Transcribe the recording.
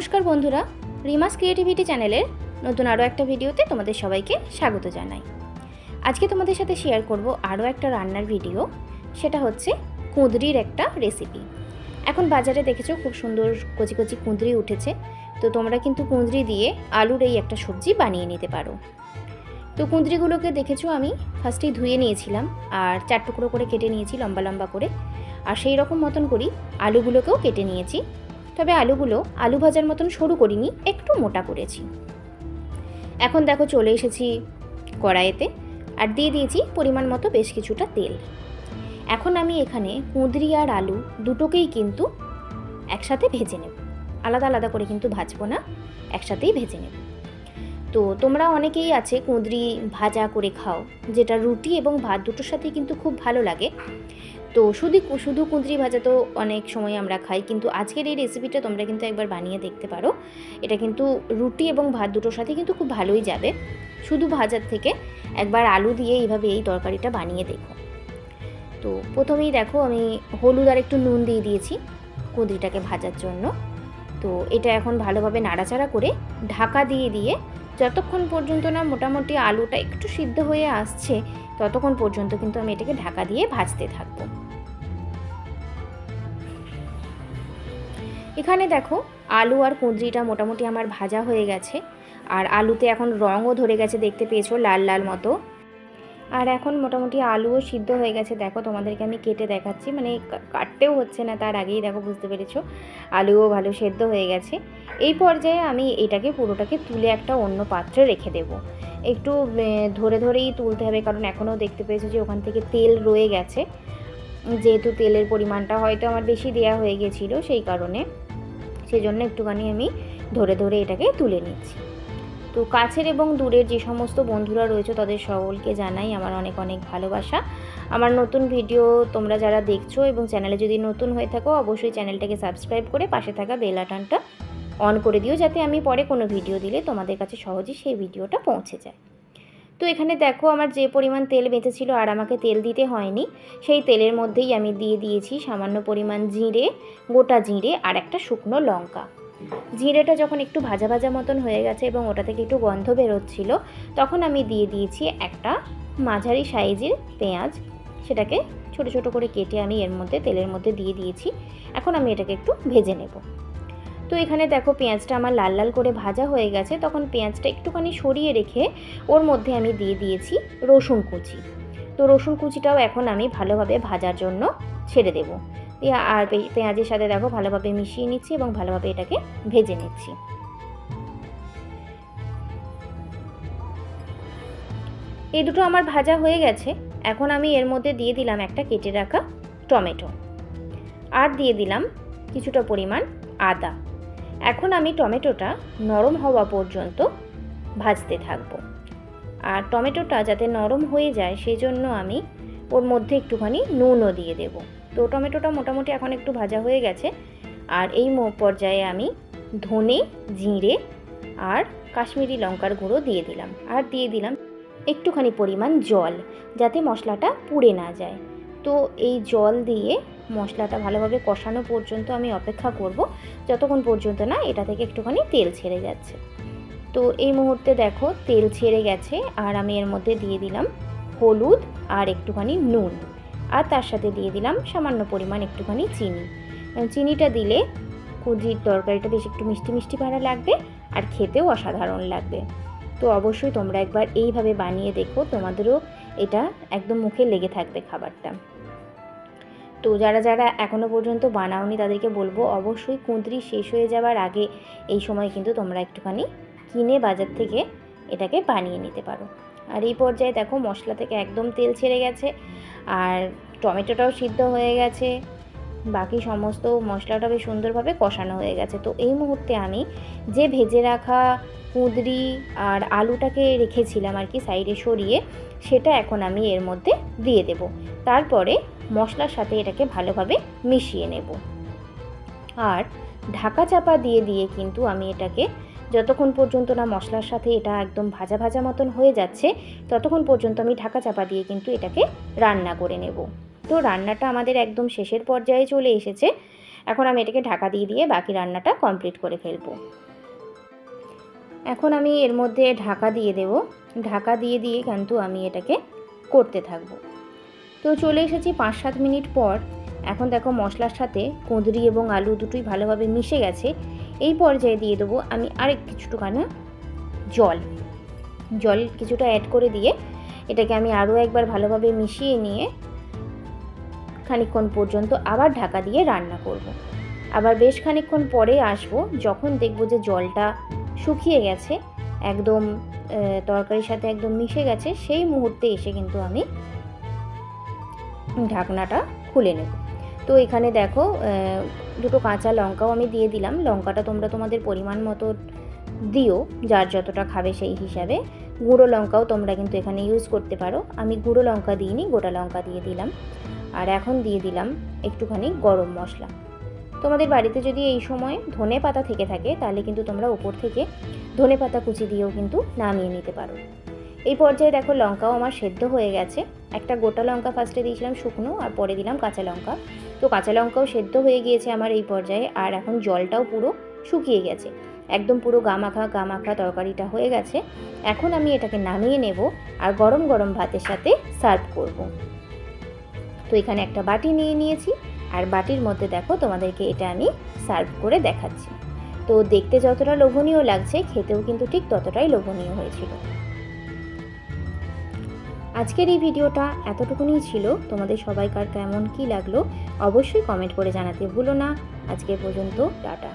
নমস্কার বন্ধুরা, রিমাস ক্রিয়েটিভিটি চ্যানেলের নতুন আরও একটা ভিডিওতে তোমাদের সবাইকে স্বাগত জানাই। আজকে তোমাদের সাথে শেয়ার করব আরও একটা রান্নার ভিডিও, সেটা হচ্ছে কুঁদরির একটা রেসিপি এখন বাজারে দেখেছ খুব সুন্দর কচি কচি কুঁদরি উঠেছে, তো তোমরা কিন্তু কুঁদরি দিয়ে আলুর এই একটা সবজি বানিয়ে নিতে পারো। তো কুঁদরিগুলোকে দেখেছ আমি ফার্স্টেই ধুয়ে নিয়েছিলাম, আর চার টুকরো করে কেটে নিয়েছি লম্বা লম্বা করে, আর সেই রকম মতন করেই আলুগুলোকেও কেটে নিয়েছি। তবে আলুগুলো আলু ভাজার মতন সরু করিনি, একটু মোটা করেছি। এখন দেখো চলে এসেছি কড়াইতে, আর দিয়ে দিয়েছি পরিমাণ মতো বেশ কিছুটা তেল। এখন আমি এখানে কুঁদরি আর আলু দুটোকেই কিন্তু একসাথে ভেজে নেব। আলাদা আলাদা করে কিন্তু ভাজবো না, একসাথেই ভেজে নেব। তো তোমরা অনেকেই আছে কুঁদরি ভাজা করে খাও, যেটা রুটি এবং ভাত দুটোর সাথেই কিন্তু খুব ভালো লাগে। তো শুধু শুধু কুঁদরি ভাজা তো অনেক সময় আমরা খাই, কিন্তু আজকের এই রেসিপিটা তোমরা কিন্তু একবার বানিয়ে দেখতে পারো। এটা কিন্তু রুটি এবং ভাত দুটোর সাথে কিন্তু খুব ভালোই যাবে। শুধু ভাজার থেকে একবার আলু দিয়ে এইভাবে এই তরকারিটা বানিয়ে দেখো। তো প্রথমেই দেখো আমি হলুদ আর একটু নুন দিয়ে দিয়েছি কুঁদরিটাকে ভাজার জন্য। তো এটা এখন ভালোভাবে নাড়াচাড়া করে ঢাকা দিয়ে দিয়ে যতক্ষণ পর্যন্ত না মোটামুটি আলুটা একটু সিদ্ধ হয়ে আসছে, ততক্ষণ পর্যন্ত কিন্তু আমি এটাকে ঢাকা দিয়ে ভাজতে থাকব। এখানে দেখো আলু আর কুঁদরিটা মোটামুটি আমার ভাজা হয়ে গেছে। আর আলুতে এখন রঙও ধরে গেছে, দেখতে পেয়েছ, লাল লাল মতো। আর এখন মোটামুটি আলুও সিদ্ধ হয়ে গেছে। দেখো তোমাদেরকে আমি কেটে দেখাচ্ছি। মানে কাটতেও হচ্ছে না, তার আগেই দেখো বুঝতে পেরেছ। আলুও ভালো সেদ্ধ হয়ে গেছে। এই পর্যায়ে আমি এটাকে, পুরোটাকে তুলে একটা অন্য পাত্রে রেখে দেবো। একটু ধরে ধরেই তুলতে হবে, কারণ এখনও দেখতে পেয়েছ যে ওখান থেকে তেল রয়ে গেছে। যেহেতু তেলের পরিমাণটা হয়তো আমার বেশি দেওয়া হয়ে গেছিল, সেই কারণে। সেই জন্য একটুখানি আমি ধরে ধরে এটাকে তুলে নিচ্ছি। তো কাছের এবং দূরের যে সমস্ত বন্ধুরা রয়েছে তাদের সকলকে জানাই আমার অনেক অনেক ভালোবাসা। আমার নতুন ভিডিও তোমরা যারা দেখছ এবং চ্যানেলে যদি নতুন হয়ে থাকো অবশ্যই চ্যানেলটাকে সাবস্ক্রাইব করে পাশে থাকা বেল আইকনটা অন করে দিও যাতে আমি পরে কোনো ভিডিও দিলে তোমাদের কাছে সহজেই সেই ভিডিওটা পৌঁছে যায়। তো এখানে দেখো আমার যে পরিমাণ তেল বেঁচেছিল আর আমাকে তেল দিতে হয়নি, সেই তেলের মধ্যেই আমি দিয়ে দিয়েছি সামান্য পরিমাণ জিরে, গোটা জিরে আর একটা শুকনো লঙ্কা। জিরেটা যখন একটু ভাজা ভাজা মতন হয়ে গেছে এবং ওটা থেকে একটু গন্ধ বেরোচ্ছিল, তখন আমি দিয়ে দিয়েছি একটা মাঝারি সাইজের পেঁয়াজ। সেটাকে ছোট ছোট করে কেটে আমি এর মধ্যে, তেলের মধ্যে দিয়ে দিয়েছি। এখন আমি এটাকে একটু ভেজে নেব। তো এখানে দেখো পেঁয়াজটা আমার লাল লাল করে ভাজা হয়ে গেছে। তখন পেঁয়াজটা একটুখানি সরিয়ে রেখে ওর মধ্যে আমি দিয়ে দিয়েছি রসুন কুচি। তো রসুন কুচিটাও এখন আমি ভালোভাবে ভাজার জন্য ছেড়ে দেবো। আর পেঁয়াজের সাথে দেখো ভালোভাবে মিশিয়ে নিচ্ছি এবং ভালোভাবে এটাকে ভেজে নিচ্ছি। এই দুটো আমার ভাজা হয়ে গেছে। এখন আমি এর মধ্যে দিয়ে দিলাম একটা কেটে রাখা টমেটো। আর দিয়ে দিলাম কিছুটা পরিমাণ আদা। এখন আমি টমেটোটা নরম হওয়া পর্যন্ত ভাজতে থাকব। আর টমেটোটা যাতে নরম হয়ে যায় সেই জন্য আমি ওর মধ্যে একটুখানি নুনও দিয়ে দেব। তো টমেটোটা মোটামুটি এখন একটু ভাজা হয়ে গেছে। আর এই পর্যায়ে আমি ধনে, জিরে আর কাশ্মীরি লঙ্কার গুঁড়ো দিয়ে দিলাম। আর দিয়ে দিলাম একটুখানি পরিমাণ জল, যাতে মশলাটা পুড়ে না যায়। তো এই জল দিয়ে মশলাটা ভালোভাবে কষানো পর্যন্ত আমি অপেক্ষা করব। যতক্ষণ পর্যন্ত না এটা থেকে একটুখানি তেল ছেড়ে যাচ্ছে। তো এই মুহূর্তে দেখো তেল ছেড়ে গেছে আর আমি এর মধ্যে দিয়ে দিলাম হলুদ আর একটুখানি নুন। আর তার সাথে দিয়ে দিলাম সামান্য পরিমাণ একটুখানি চিনি। চিনিটা দিলে কুজির তরকারিটা বেশ একটু মিষ্টি মিষ্টি ভাড়া লাগবে আর খেতেও অসাধারণ লাগবে। তো অবশ্যই তোমরা একবার এইভাবে বানিয়ে দেখো, তোমাদেরও এটা একদম মুখে লেগে থাকবে খাবারটা। তো যারা যারা এখনও পর্যন্ত বানাওনি তাদেরকে বলব অবশ্যই কুঁদরি শেষ হয়ে যাওয়ার আগে এই সময় কিন্তু তোমরা একটুখানি কিনে বাজার থেকে এটাকে বানিয়ে নিতে পারো। আর এই পর্যায়ে দেখো মশলা থেকে একদম তেল ছেড়ে গেছে আর টমেটোটাও সিদ্ধ হয়ে গেছে। বাকি সমস্ত মশলাটা বেশ সুন্দরভাবে কষানো হয়ে গেছে। তো এই মুহূর্তে আমি যে ভেজে রাখা কুঁদরি আর আলুটাকে রেখেছিলাম আর কি সাইডে সরিয়ে, সেটা এখন আমি এর মধ্যে দিয়ে দেব। তারপরে মশলার সাথে এটাকে ভালোভাবে মিশিয়ে নেব। আর ঢাকা চাপা দিয়ে দিয়ে কিন্তু আমি এটাকে যতক্ষণ পর্যন্ত না মশলার সাথে এটা একদম ভাজা ভাজা মতন হয়ে যাচ্ছে, ততক্ষণ পর্যন্ত আমি ঢাকা চাপা দিয়ে কিন্তু এটাকে রান্না করে নেব। তো রান্নাটা আমাদের একদম শেষের পর্যায়ে চলে এসেছে। এখন আমি এটাকে ঢাকা দিয়ে দিয়ে বাকি রান্নাটা কমপ্লিট করে ফেলব। এখন আমি এর মধ্যে ঢাকা দিয়ে দেব। ঢাকা দিয়ে দিয়ে কিন্তু আমি এটাকে করতে থাকব। তো চলে এসেছি পাঁচ সাত মিনিট পর। এখন দেখো মশলার সাথে কুঁদরি এবং আলু দুটোই ভালোভাবে মিশে গেছে। এই পর্যায়ে দিয়ে দেবো আমি আরেক কিছুটুখানা জল। জল কিছুটা অ্যাড করে দিয়ে এটাকে আমি আরও একবার ভালোভাবে মিশিয়ে নিয়ে খানিকক্ষণ পর্যন্ত আবার ঢাকা দিয়ে রান্না করব। আবার বেশ খানিকক্ষণ পরে আসব যখন দেখব যে জলটা শুকিয়ে গেছে, একদম তরকারির সাথে একদম মিশে গেছে, সেই মুহূর্তে এসে কিন্তু আমি ঢাকনাটা খুলে নেব। তো এখানে দেখো দুটো কাঁচা লঙ্কাও আমি দিয়ে দিলাম। লঙ্কাটা তোমরা তোমাদের পরিমাণ মতো দিও, যার যতটা খাবে সেই হিসাবে। গুঁড়ো লঙ্কাও তোমরা কিন্তু এখানে ইউজ করতে পারো। আমি গুঁড়ো লঙ্কা দিইনি, গোটা লঙ্কা দিয়ে দিলাম। আর এখন দিয়ে দিলাম একটুখানি গরম মশলা। তোমাদের বাড়িতে যদি এই সময় ধনে পাতা থেকে থাকে, তাহলে কিন্তু তোমরা ওপর থেকে ধনে পাতা কুচি দিয়েও কিন্তু নামিয়ে নিতে পারো। এই পর্যায়ে দেখো লঙ্কাও আমার সেদ্ধ হয়ে গেছে। একটা গোটা লঙ্কা ফার্স্টে দিয়েছিলাম শুকনো আর পরে দিলাম কাঁচা লঙ্কা। তো কাঁচা লঙ্কাও সেদ্ধ হয়ে গিয়েছে আমার এই পর্যায়ে আর এখন জলটাও পুরো শুকিয়ে গেছে। একদম পুরো গামাখা গামাখা তরকারিটা হয়ে গেছে। এখন আমি এটাকে নামিয়ে নেব আর গরম গরম ভাতের সাথে সার্ভ করব। তো এখানে একটা বাটি নিয়ে নিয়েছি আর বাটির মধ্যে দেখো তোমাদেরকে এটা আমি সার্ভ করে দেখাচ্ছি। তো দেখতে যতটা লোভনীয় লাগছে, খেতেও কিন্তু ঠিক ততটাই লোভনীয় হয়েছিল। আজকের এই ভিডিওটা এতটুকুনি ছিল। তোমাদের সবাইকার কেমন কি লাগল অবশ্যই কমেন্ট করে জানাতে ভুলো না। আজকে পর্যন্ত টাটা।